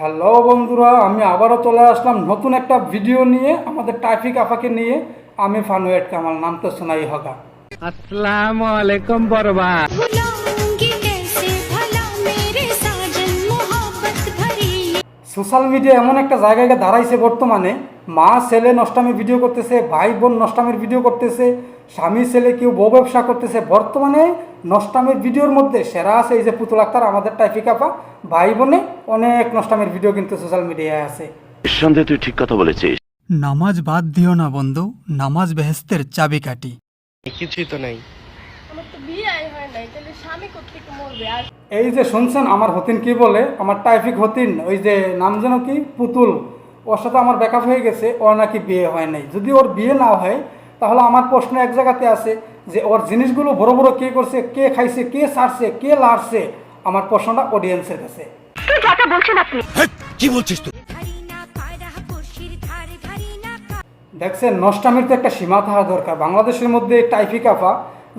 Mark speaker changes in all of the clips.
Speaker 1: Hello বন্ধুরা আমি আবারও চলে আসলাম নতুন একটা ভিডিও নিয়ে আমাদের ট্রাফিক আপাকে নিয়ে। আমি ফানুয়েট কামাল নাম তো সোনাই হকা
Speaker 2: আসসালামু আলাইকুম বরবা
Speaker 1: সোশ্যাল মিডিয়া এমন একটা জায়গায় গিয়ে দাঁড়াইছে বর্তমানে। মা ছেলে নষ্টামি ভিডিও করতেছে ভাই বোন নষ্টামির ভিডিও করতেছে স্বামী ছেলে কেউ বউ ব্যবসা করতেছে। বর্তমানে নষ্টামির ভিডিওর মধ্যে সেরা আছে এই যে পুতুল আক্তার আমাদের ট্রাফিক আপা ভাই বোনে অনেক নষ্টামির ভিডিও কিন্তু সোশ্যাল মিডিয়ায় আছে।
Speaker 3: নিঃসন্দেহে তুই ঠিক কথা বলেছিস।
Speaker 4: নামাজ বাদ দিও না বন্ধু নামাজ বেহেস্তের চাবিকাঠি।
Speaker 2: কিছুই তো নাই।
Speaker 5: আমার তো বিয়ে হয় নাই তাহলে স্বামী কোথেকে মরবে আর
Speaker 1: এই যে শুনছেন আমার হতিন কি বলে? আমার ট্রাফিক হতিন ওই যে নাম যেন কি? পুতুল। ওর সাথে আমার ব্যাকআপ হয়ে গেছে ওর নাকি বিয়ে হয় নাই। যদি ওর বিয়ে না হয় তাহলে আমার প্রশ্ন এক জায়গাতে আছে যে ওর জিনিসগুলো বড় বড় কে করছে কে খাইছে কে সারছে কে লাড়ছে আমার প্রশ্নটা অডিয়েন্সের কাছে। দেখছেন নষ্টামির তো একটা সীমা থাকা দরকার। বাংলাদেশের মধ্যে টাইফিক আফা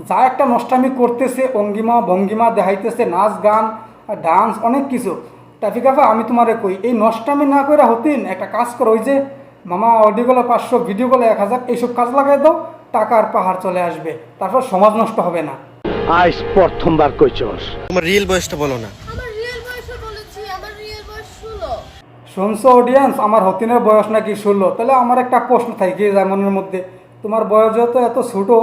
Speaker 1: যা একটা নষ্টামি করতেছে অঙ্গিমা ভঙ্গিমা দেখাইতেছে নাচ গান ডান্স অনেক কিছু। টাইফিক আফা আমি তোমারে কই এই নষ্টামি না করে হতিন একটা কাজ করো ওই যে মামা অডিও গলে পাঁচশো ভিডিও গলে এক হাজার এইসব কাজ লাগাই দাও টাকার পাহাড় চলে আসবে। তারপর সমাজ নষ্ট হবে না।
Speaker 3: আজ প্রথমবার কইছস।
Speaker 2: তোমার রিয়েল বয়সটা বলো না।
Speaker 5: আমার রিয়েল বয়সে বলেছি আমার রিয়েল বয়স ষোলো
Speaker 1: শুনছো অডিয়েন্স আমার হতিনের বয়স নাকি ষোলো? তাহলে আমার একটা প্রশ্ন থাকে যায় মনের মধ্যে? তোমার বয়স যেহেতু এত ছোটো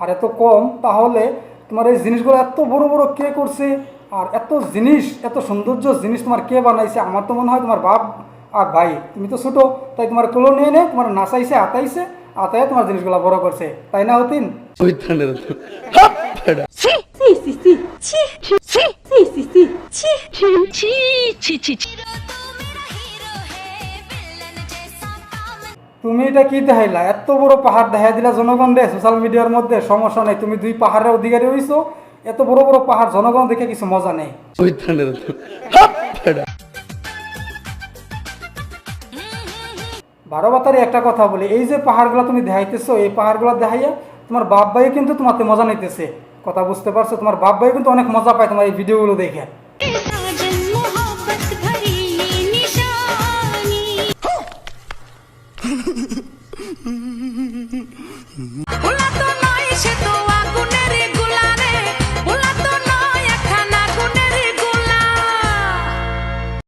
Speaker 1: আর এত কম তাহলে তোমার এই জিনিসগুলো এত বড় বড় কে করছে আর এত জিনিস এত সৌন্দর্য জিনিস তোমার কে বানাইছে আমার তো মনে হয় তোমার বাপ আর ভাই তুমি তো ছোটো তাই তোমার কোলো নিয়ে নে তোমার নাচাইছে আতাইছে আতায় তোমার জিনিসগুলো বড় করছে তাই না হতিন তুমি এটা কি দেখাইলা? এত বড় পাহাড় দেখাই দিলা জনগণ রে সোশ্যাল মিডিয়ার মধ্যে। সমস্যা নেই তুমি দুই পাহাড়ের অধিকারী হইছো। এত বড় বড় পাহাড় জনগণ দেখে কিছু মজা নেই। বারো বাতারে একটা কথা বলি এই যে পাহাড়গুলো তুমি দেখাইতেছো এই পাহাড়গুলো দেখাইয়া তোমার বাপ ভাই কিন্তু তোমাতে মজা নিতেছে। কথা বুঝতে পারছ? তোমার বাপ ভাই কিন্তু অনেক মজা পায় তোমার এই ভিডিওগুলো দেখে।
Speaker 6: ওলা তো নয় সে তো আগুনের গোলা